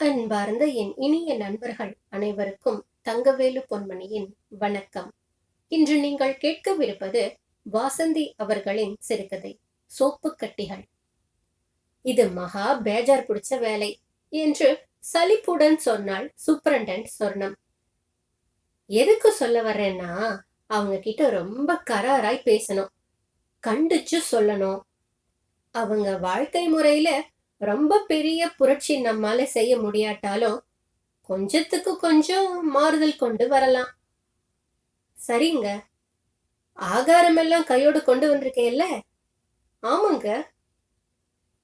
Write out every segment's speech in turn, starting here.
அன்பார்ந்த என் இனிய நண்பர்கள் அனைவருக்கும் தங்கவேலு பொன்மணியின் வணக்கம். இன்று நீங்கள் கேட்கவிருப்பது வாசந்தி அவர்களின் சிறுகதை சோப்பு கட்டிகள். இது மகா பேஜார் பிடிச்ச வேலை என்று சலிப்புடன் சொன்னாள் சூப்பரண்டன்ட் சொர்ணம். எதுக்கு சொல்ல வர்றேன்னா அவங்க கிட்ட ரொம்ப கராராய் பேசணும். கண்டிச்சு சொல்லணும். அவங்க வாழ்க்கை முறையில ரொம்ப பெரிய புரட்சி நம்மால செய்ய முடியாட்டாலும் கொஞ்சத்துக்கு கொஞ்சம் மாறுதல் கொண்டு வரலாம். சரிங்க. ஆகாரம் எல்லாம் கையோடு கொண்டு வந்திருக்கேல்ல? ஆமாங்க.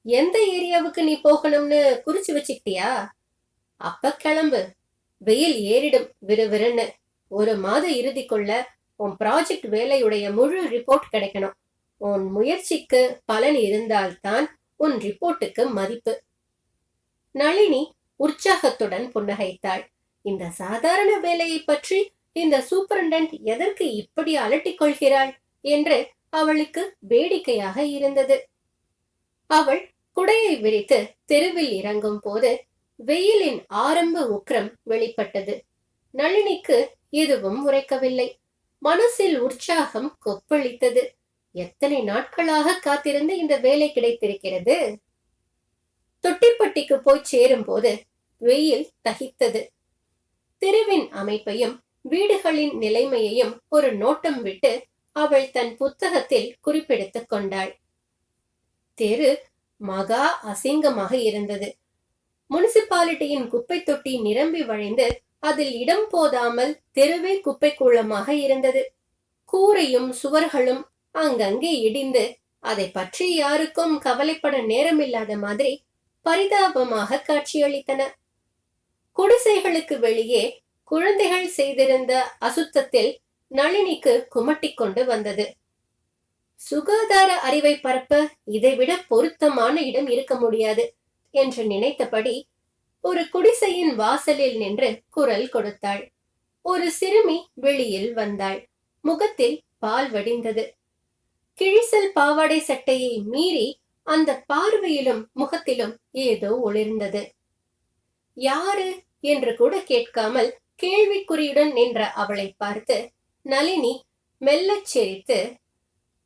எந்த ஏரியாவுக்கு நீ போகணும்னு குறிச்சு வச்சுக்கிட்டியா? அப்ப கிளம்பு. வெயில் ஏறிடும் விறுவிறுன்னு ஒரு மாத இறுதிக்குள்ள உன் ப்ராஜெக்ட் வேலையுடைய முழு ரிப்போர்ட் கிடைக்கணும். உன் முயற்சிக்கு பலன் இருந்தால்தான் உன் ரிப்போர்ட்டுக்கு மதிப்பு. நளினி உற்சாகத்துடன் புன்னகைத்தாள். இந்த சாதாரண வேலையை பற்றி இந்த சூப்பரண்டன்ட் எதற்கு இப்படி அலட்டிக் கொள்கிறாள் என்று அவளுக்கு வேடிக்கையாக இருந்தது. அவள் குடையை விரித்து தெருவில் இறங்கும் போது வெயிலின் ஆரம்ப உக்கிரம் வெளிப்பட்டது. நளினிக்கு எதுவும் உரைக்கவில்லை. மனசில் உற்சாகம் கொப்பளித்தது. எத்தனை நாட்களாக காத்திருந்து இந்த வேலை கிடைத்திருக்கிறது? தொட்டிப்பட்டிக்கு போய் சேரும் போது வெயில் தகித்தது. தெருவின் அமைப்பையும் வீடுகளின் நிலைமையையும் ஒரு நோட்டம் விட்டு அவள் தன் புத்தகத்தில் குறிப்பெடுத்துக் கொண்டாள். தெரு மகா அசிங்கமாக இருந்தது. முனிசிபாலிட்டியின் குப்பை தொட்டி நிரம்பி வழிந்து அதில் இடம் போதாமல் தெருவே குப்பை கூளமாக இருந்தது. கூரையும் சுவர்களும் அங்கங்கே இடிந்து அதை பற்றி யாருக்கும் கவலைப்பட நேரமில்லாத மாதிரி பரிதாபமாக காட்சியளித்தன. குடிசைகளுக்கு வெளியே குழந்தைகள் செய்திருந்த அசுத்தத்தில் நளினிக்கு குமட்டிக் கொண்டு வந்தது. சுகாதார அறிவை பரப்ப இதைவிட பொருத்தமான இடம் இருக்க முடியாது என்று நினைத்தபடி ஒரு குடிசையின் வாசலில் நின்று குரல் கொடுத்தாள். ஒரு சிறுமி வெளியில் வந்தாள். முகத்தில் பால் வடிந்தது. கிழிசல் பாவாடை சட்டையை மீறி அந்த பார்வையிலும் முகத்திலும் ஏதோ ஒளிர்ந்தது. யாரு? என்று கூட கேட்காமல் கேள்விக்குறியுடன் நின்ற அவளை பார்த்து நளினி மெல்லச் சிரித்து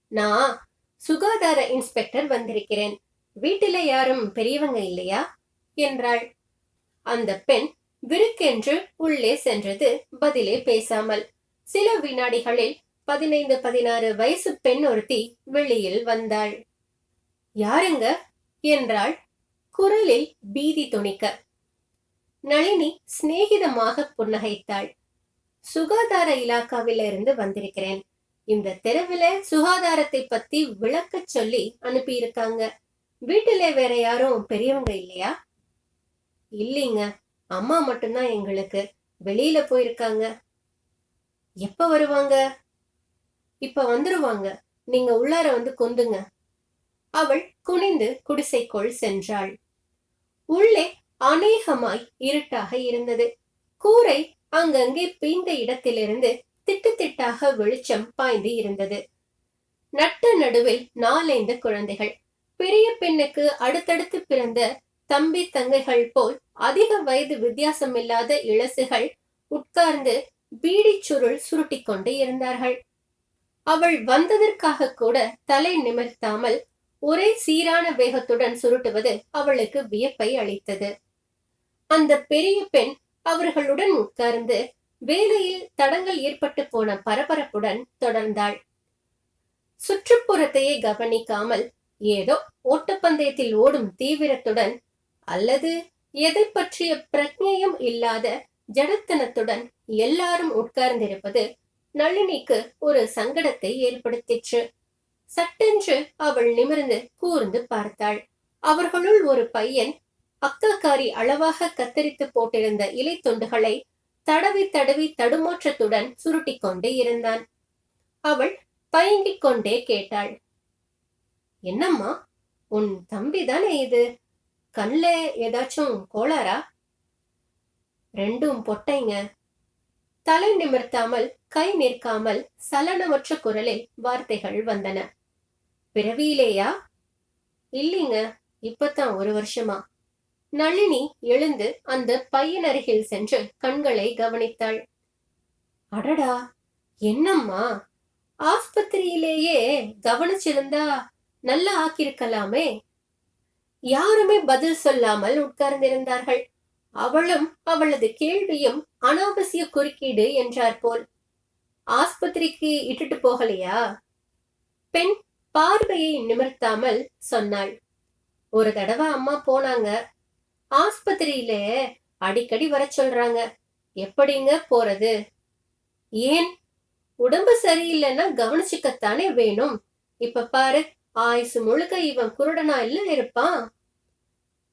நான் சுகாதார இன்ஸ்பெக்டர் வந்திருக்கிறேன். வீட்டில யாரும் பெரியவங்க இல்லையா? என்றாள். அந்த பெண் விருக்கென்று உள்ளே சென்றது பதிலே பேசாமல். சில வினாடிகளில் பதினைந்து பதினாறு வயசு பெண் ஒருத்தி வெளியில் வந்தாள். யாருங்க? என்றாள். குரலில் பீதி துணிக்க. நளினி சிநேகிதமாக புன்னகைத்தாள். சுகாதார இலாக்காவிலிருந்து வந்திருக்கிறேன். இந்த தெருவில சுகாதாரத்தை பத்தி விளக்க சொல்லி அனுப்பியிருக்காங்க. வீட்டுல வேற யாரும் பெரியவங்க இல்லையா? இல்லைங்க. அம்மா மட்டும்தான் எங்களுக்கு. வெளியில போயிருக்காங்க. எப்ப வருவாங்க? இப்ப வந்துருவாங்க. நீங்க உள்ளார வந்து கொந்துங்க. அவள் குனிந்து குடிசைக்குள் சென்றாள். உள்ளே அநேகமாய் இருட்டாக இருந்தது. கூரை அங்கங்கே பீந்த இடத்திலிருந்து திட்டு திட்டாக வெளிச்சம் பாய்ந்து இருந்தது. நட்ட நடுவில் நாலைந்து குழந்தைகள். பெரிய பெண்ணுக்கு அடுத்தடுத்து பிறந்த தம்பி தங்கைகள் போல் அதிக வயது வித்தியாசமில்லாத இளசுகள் உட்கார்ந்து பீடிச் சுருள் சுருட்டிக் கொண்டு இருந்தார்கள். அவள் வந்ததற்காக கூட தலை நிமிர்த்தாமல் ஒரே சீரான வேகத்துடன் சுருட்டுவது அவளுக்கு வியப்பை அளித்தது. அந்த பெரிய பெண் அவர்களுடன் உட்கார்ந்து வேலையில் தடங்கள் ஏற்பட்டு போன பரபரப்புடன் தொடர்ந்தாள். சுற்றுப்புறத்தையே கவனிக்காமல் ஏதோ ஓட்டப்பந்தயத்தில் ஓடும் தீவிரத்துடன் அல்லது எதை பற்றிய பிரஜையும் இல்லாத ஜடத்தனத்துடன் எல்லாரும் உட்கார்ந்திருப்பது நளினிக்கு ஒரு சங்கடத்தை ஏற்படுத்திற்று. சட்டென்று அவள் நிமிர்ந்து கூர்ந்து பார்த்தாள். அவர்களுள் ஒரு பையன் அக்காக்காரி அளவாக கத்தரித்து போட்டிருந்த இலை துண்டுகளை தடவி தடவி தடுமாற்றத்துடன் சுருட்டி கொண்டே இருந்தான். அவள் தயங்கிக் கொண்டே கேட்டாள். என்னம்மா உன் தம்பி தானே இது? கண்ல ஏதாச்சும் கோளாரா ரெண்டும் பொட்டைங்க. தலை நிமிர்த்தாமல் கை நிற்காமல் சலனமற்ற குரலில் வார்த்தைகள் வந்தன. பிறவியிலேயா? இல்லைங்க இப்பதான் ஒரு வருஷமா. நளினி எழுந்து அந்த பையன் அருகில் சென்று கண்களை கவனித்தாள். அடடா என்னம்மா? ஆஸ்பத்திரியிலேயே கவனிச்சிருந்தா நல்லா ஆக்கியிருக்கலாமே. யாருமே பதில் சொல்லாமல் உட்கார்ந்திருந்தார்கள். அவளும் அவளது கேள்வியும் அனாவசிய குறுக்கீடு என்றார் போல். ஆஸ்பத்திரிக்கு இட்டுட்டு போகலையா? பெண் பார்வையை நிமிர்த்தாமல் சொன்னாள். ஒரு தடவை அம்மா போனாங்க. ஆஸ்பத்திரியில அடிக்கடி வர சொல்றாங்க. எப்படிங்க போறது? ஏன்? உடம்பு சரியில்லைன்னா கவனிச்சுக்கத்தானே வேணும். இப்ப பாரு ஆயுசு முழுக்க இவன் குருடனா இல்ல இருப்பான்.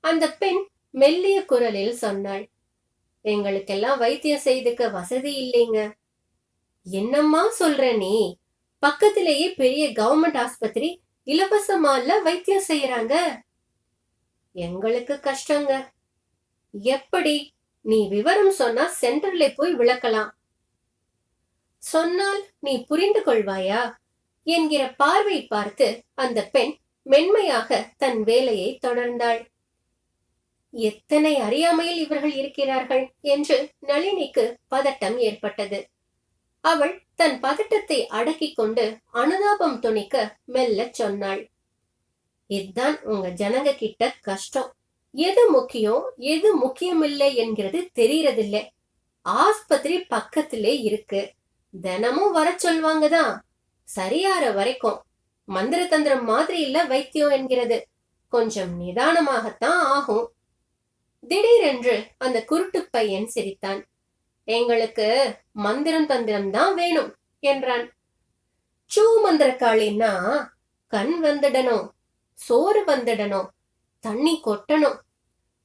அந்த பெண் மெல்லிய குரலில் சொன்னாள். எங்களுக்கெல்லாம் வைத்தியம் செய்துக்க வசதி இல்லைங்க. என்னம்மா சொல்ற நீ? பக்கத்திலேயே பெரிய கவர்மெண்ட் ஆஸ்பத்திரி இலவசமால வைத்தியம் செய்யறாங்க எங்களுக்கு கஷ்டங்க. எப்படி? நீ விவரம் சொன்னா சென்டர்ல போய் விளக்கலாம். சொன்னால் நீ புரிந்து கொள்வாயா? என்கிற பார்வை பார்த்து அந்த பெண் மென்மையாக தன் வேலையை தொடர்ந்தாள். எத்தனை அறியாமையில் இவர்கள் இருக்கிறார்கள் என்று நளினிக்கு பதட்டம் ஏற்பட்டது. அவள் தன் பதட்டத்தை அடக்கிக் கொண்டு அனுதாபம் துணிக்க மெல்லச் சொன்னாள். இதுதான் உங்க ஜனங்க கிட்ட கஷ்டம். எது முக்கியம் எது முக்கியமில்லை என்கிறது தெரியறதில்ல. ஆஸ்பத்திரி பக்கத்திலே இருக்கு. தினமும் வர சொல்வாங்கதான் சரியாற வரைக்கும். மந்திர தந்திரம் மாதிரி இல்ல வைத்தியம் என்கிறது. கொஞ்சம் நிதானமாகத்தான் ஆகும். திடீரென்று அந்த குருட்டு பையன் சிரித்தான். எங்களுக்கு மந்திரம் தந்திரம் தான் வேணும் என்றான். சூ மந்திரக்காளின்னா கண் வந்துடணும் சோறு வந்துடணும் தண்ணி கொட்டணும்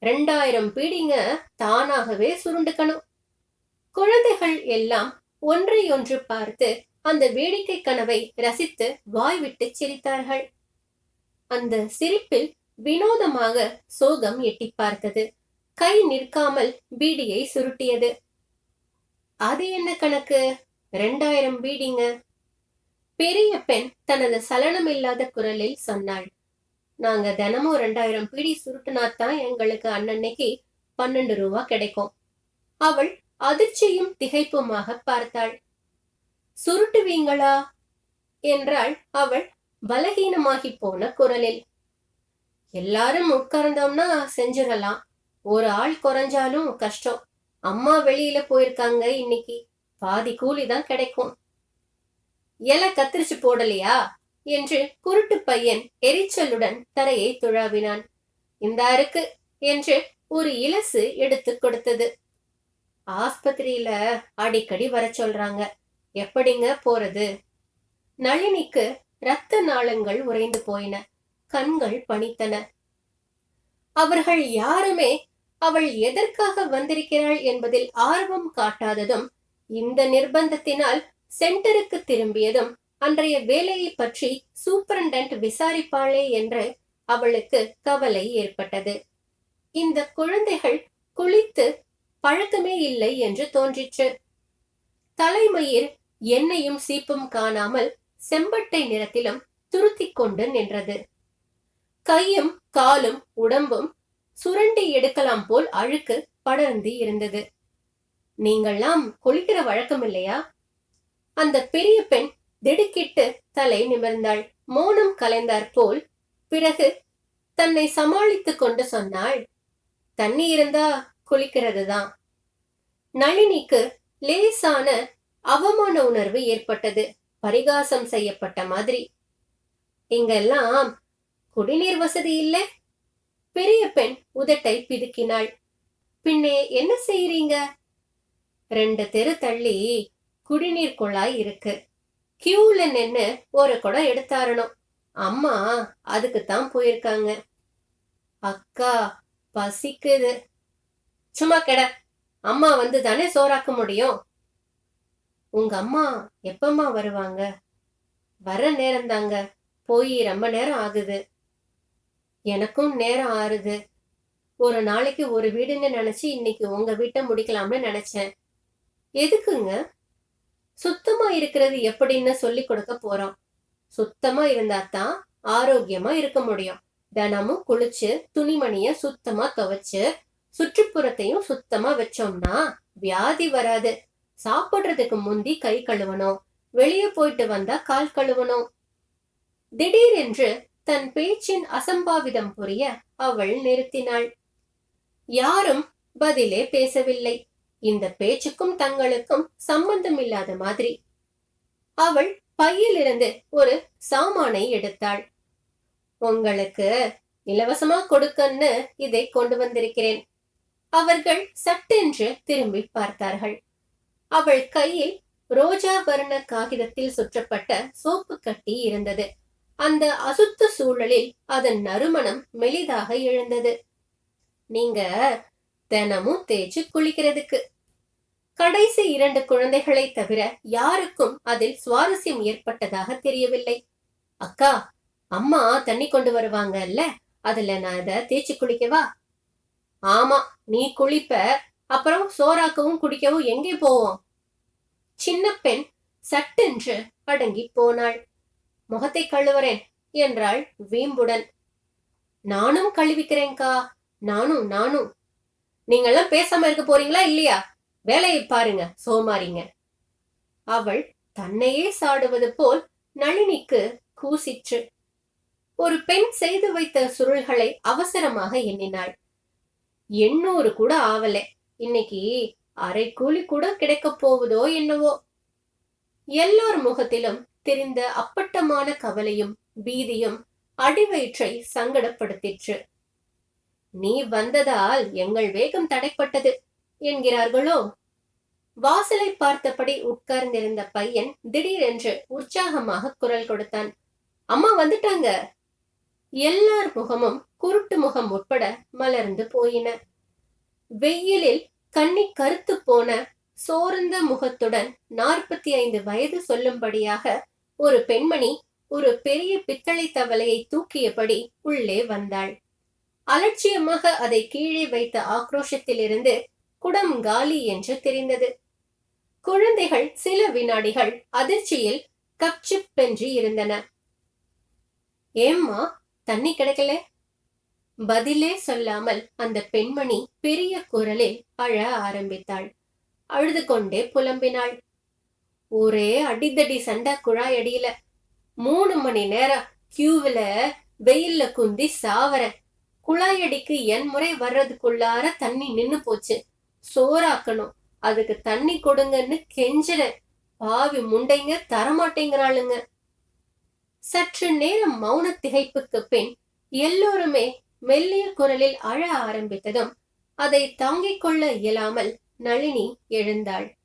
ரெண்டாயிரம் பீடிங்க தானாகவே சுருண்டுக்கணும். குழந்தைகள் எல்லாம் ஒன்றை ஒன்று பார்த்து அந்த வேடிக்கை கனவை ரசித்து வாய்விட்டு சிரித்தார்கள். அந்த சிரிப்பில் வினோதமாக சோகம் எட்டி பார்த்தது. கை நிற்காமல் பீடியை சுருட்டியது. அது என்ன கணக்கு? ரெண்டாயிரம் பீடிங்க. பெரிய பெண் தனது சலனம் இல்லாத குரலில் சொன்னாள். நாங்க தினமும் ரெண்டாயிரம் பீடி சுருட்டினாத்தான் எங்களுக்கு அன்னன்னைக்கு பன்னெண்டு ரூபா கிடைக்கும். அவள் அதிர்ச்சியும் திகைப்புமாக பார்த்தாள். சுருட்டுவீங்களா? என்றாள் அவள் பலகீனமாகி போன குரலில். எல்லாரும் உட்கார்ந்தோம்னா செஞ்சிடலாம். ஒரு ஆள் குறைஞ்சாலும் கஷ்டம். அம்மா வெளியில போயிருக்காங்க இன்னைக்கு. பாதி கூலி தான் கிடைக்கும். இலை கத்திரிச்சு போடலையா? என்று குருட்டு பையன் எரிச்சலுடன் தரையை துழாவினான். இந்தா இருக்கு என்று ஒரு இலசு எடுத்து கொடுத்தது. ஆஸ்பத்திரியில அடிக்கடி வர சொல்றாங்க. எப்படிங்க போறது? நளினிக்கு இரத்த நாளங்கள் உறைந்து போயின. கண்கள் பணித்தன. அவர்கள் யாருமே அவள் எதற்காக வந்திருக்கிறாள் என்பதில் ஆர்வம் காட்டாததும் இந்த நிர்பந்தத்தினால் சென்டருக்கு திரும்பியதும் அன்றைய வேலையை பற்றி சூப்பரண்டன்ட் விசாரிப்பாளே என்று அவளுக்கு கவலை ஏற்பட்டது. இந்த குழந்தைகள் குளித்து பழக்கமே இல்லை என்று தோன்றிற்று. தலைமயிர் எண்ணெயும் சீப்பும் காணாமல் செம்பட்டை நிறத்திலும் துருத்திக் கொண்டு நின்றது. கையும் காலும் உடம்பும் சுரண்டி எடுக்கலாம் போல் அழுக்கு படர்ந்து இருந்தது. நீங்கள்லாம் குளிக்கிற வழக்கம் இல்லையா? அந்த பெரிய பெண் திடுக்கிட்டு தலை நிமிர்ந்தாள். மௌனம் கலைந்தார் போல் பிறகு தன்னை சமாளித்து கொண்டு சொன்னாள் தண்ணி இருந்தா குளிக்கிறது தான். நளினிக்கு லேசான அவமான உணர்வு ஏற்பட்டது. பரிகாசம் செய்யப்பட்ட மாதிரி. இங்கெல்லாம் குடிநீர் வசதி இல்லை? பெரிய பெண் உதட்டை பிதுக்கினாள். பின்னே என்ன செய்யறீங்க ரெண்டு தெரு தள்ளி குடிநீர் குழாய் இருக்கு. கியூல நின்னு ஒரு குடம் எடுத்தாரணும். அம்மா அதுக்கு தான் போயிருக்காங்க. அக்கா பசிக்குது. சும்மா கெட. அம்மா வந்து தானே சோறாக்க முடியும்? உங்க அம்மா எப்பம்மா வருவாங்க? வர நேரம் தாங்க போய் ரொம்ப நேரம் ஆகுது. எனக்கும் நேரம் ஆறுது. ஒரு நாளைக்கு ஒரு வீடுன்னு நினைச்சு இன்னைக்கு உங்க வீட்டை முடிக்கலாம்னு நினைச்சேன். எதுக்குங்க? சுத்தமா இருக்கிறது எப்படின்னு சொல்லி கொடுக்க போறோம். சுத்தமா இருந்தா தான் ஆரோக்கியமா இருக்க முடியும். தினமும் குளிச்சு துணிமணிய சுத்தமா துவைச்சு சுற்றுப்புறத்தையும் சுத்தமா வச்சோம்னா வியாதி வராது. சாப்பிடுறதுக்கு முந்தி கை கழுவணும். வெளியே போயிட்டு வந்தா கால் கழுவணும். திடீரென்று தன் பேச்சின் அசம்பாவிதம் புரிய அவள் நிறுத்தினாள். யாரும் பதிலே பேசவில்லை. இந்த பேச்சுக்கும் தங்களுக்கும் சம்பந்தம் இல்லாத மாதிரி. அவள் பையிலிருந்து ஒரு சாமானை எடுத்தாள். உங்களுக்கு இலவசமா கொடுக்கன்னு இதை கொண்டு வந்திருக்கிறேன். அவர்கள் சட்டென்று திரும்பி பார்த்தார்கள். அவள் கையில் ரோஜா வர்ண காகிதத்தில் சுற்றப்பட்ட சோப்பு கட்டி இருந்தது. அந்த அசுத்த சூழலில் அதன் நறுமணம் மெலிதாக எழுந்தது. நீங்க தினமும் தேய்ச்சு குளிக்கிறதுக்கு. கடைசி இரண்டு குழந்தைகளை தவிர யாருக்கும் அதில் சுவாரஸ்யம் ஏற்பட்டதாக தெரியவில்லை. அக்கா அம்மா தண்ணி கொண்டு வருவாங்கல்ல அதுல நான் இதை தேய்ச்சி குளிக்கவா? ஆமா நீ குளிப்ப அப்புறம் சோறாக்கவும் குடிக்கவும் எங்கே போவோம்? சின்ன பெண் சட்டென்று அடங்கி போனாள். முகத்தை கழுவுறேன் என்றாள் வீம்புடன். நானும் கழுவிக்கிறேன்க்கா. நானும் நானும். நீங்கெல்லாம் பேசாம இருக்க போறீங்களா இல்லையா? வேலையை பாருங்க சோமாரிங்க. அவள் தன்னையே சாடுவது போல் நளினிக்கு கூசிற்று. ஒரு பெண் செய்து வைத்த சுருள்களை அவசரமாக எண்ணினாள். எண்ணூறு கூட ஆவல. இன்னைக்கு அரை கூலி கூட கிடைக்கப் போவதோ என்னவோ. எல்லோர் முகத்திலும் தெரிந்த அப்பட்டமான கவலையும் பீதியும் அடிவயிற்றை சங்கடப்படுத்திற்று. நீ வந்ததால் எங்கள் வேகம் தடைப்பட்டது என்கிறார்களோ? வாசலை பார்த்தபடி உட்கார்ந்திருந்த பையன் திடீரென்று உற்சாகமாக குரல் கொடுத்தான். அம்மா வந்துட்டாங்க. எல்லார் முகமும் குருட்டு முகம் உட்பட மலர்ந்து போயின. வெயிலில் கண்ணி கருத்து போன சோர்ந்த முகத்துடன் நாற்பத்தி ஐந்து வயது சொல்லும்படியாக ஒரு பெண்மணி ஒரு பெரிய பித்தளை தவளையை தூக்கியபடி உள்ளே வந்தாள். அலட்சியமாக அதை கீழே வைத்த ஆக்ரோஷத்திலிருந்து குடம் காலி என்று தெரிந்தது. குழந்தைகள் சில வினாடிகள் அதிர்ச்சியில் கப்சிப்பென்று இருந்தன. ஏம்மா தண்ணி கிடைக்கல? பதிலே சொல்லாமல் அந்த பெண்மணி பெரிய குரலில் அழ ஆரம்பித்தாள். அழுது கொண்டே புலம்பினாள். ஒரே அடிதடி சண்டை குழாய் அடியில மூணு மணி நேரம் கியூவில வெயில்ல குந்தி சாவறேன் குழாயடிக்கு என் முறை வர்றதுக்குள்ளார தண்ணி நின்னு போச்சு. சோறாக்கணும். அதுக்கு தண்ணி கொடுங்கன்னு கெஞ்சுறேன் பாவி முண்டைங்க தரமாட்டேங்கிறாளுங்க. சற்று நேரம் மௌன திகைப்புக்கு பின் எல்லோருமே மெல்லிய குரலில் அழ ஆரம்பித்ததும் அதை தாங்கிக் கொள்ள இயலாமல் நளினி எழுந்தாள்.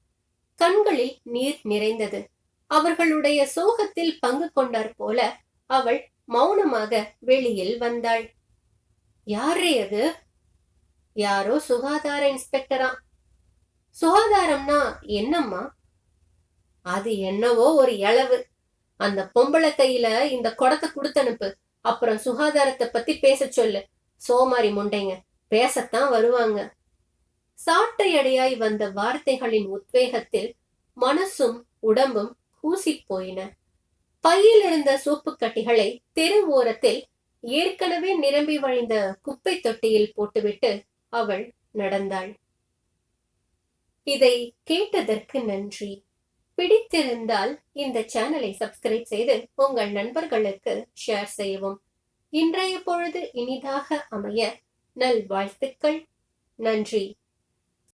கண்களில் நீர் நிறைந்தது. அவர்களுடைய சோகத்தில் பங்கு கொண்டார் போல அவள் மௌனமாக வெளியில் வந்தாள். யாரே அது? யாரோ சுகாதார இன்ஸ்பெக்டரா? சுகாதாரம்னா என்னம்மா? அது என்னவோ ஒரு இளவு. அந்த பொம்பளை கையில இந்த குடத்தை கொடுத்தனுப்பு. அப்புறம் சுகாதாரத்தை பத்தி பேச சொல்லு. சோமாரி முண்டைங்க. பேசத்தான் வருவாங்க. சாட்டையடையாய் வந்த வார்த்தைகளின் உத்வேகத்தில் மனசும் உடம்பும் கூசி போயின பையில் இருந்த சோப்பு கட்டிகளை தெரு ஓரத்தில் ஏற்கனவே நிரம்பி வழிந்த குப்பை தொட்டியில் போட்டுவிட்டு அவள் நடந்தாள். இதை கேட்டதற்கு நன்றி. பிடித்திருந்தால் இந்த சேனலை சப்ஸ்கிரைப் செய்து உங்கள் நண்பர்களுக்கு ஷேர் செய்யவும். இன்றைய பொழுது இனிதாக அமைய நல்வாழ்த்துக்கள். நன்றி.